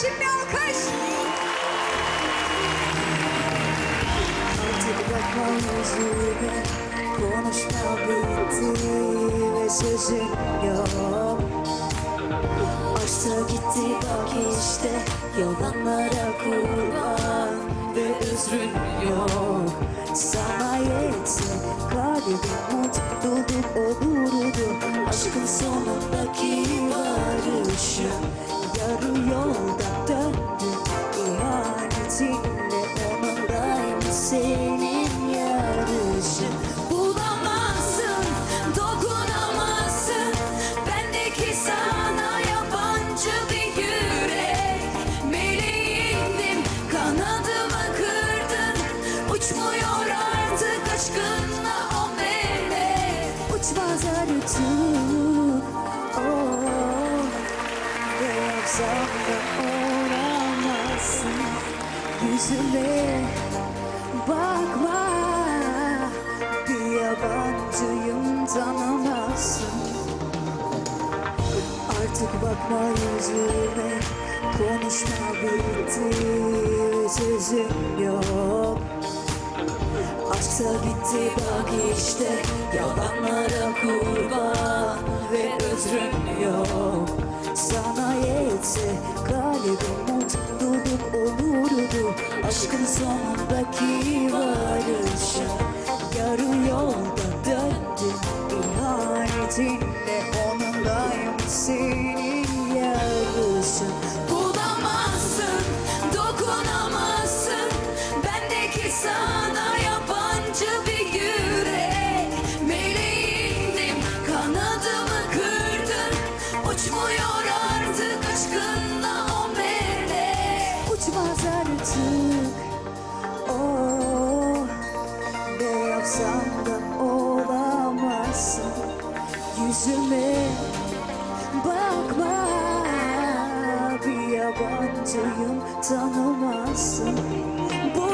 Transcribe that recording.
için bir alkış. Artık bakma yüzüme Konuşma bitti ve sözün yok Aşkta gitti bak işte Yalanlara kurban ve özrün yok Artık aşkınla o Uçmaz artık oh, Ve da olamazsın. Yüzüme bakma. Bir yabancıyım tanımazsın. Artık bakma yüzüme Konuşma bitti. Sözüm yok Aşksa gitti bak işte Yalanlara kurban Ve özrüm yok. Sana yetse Kalbim mutluluk olurdu. Aşkın sonundaki varışa olsan da olamazsın. Yüzüme bakma Bir yabancıyım tanımazsın. Bu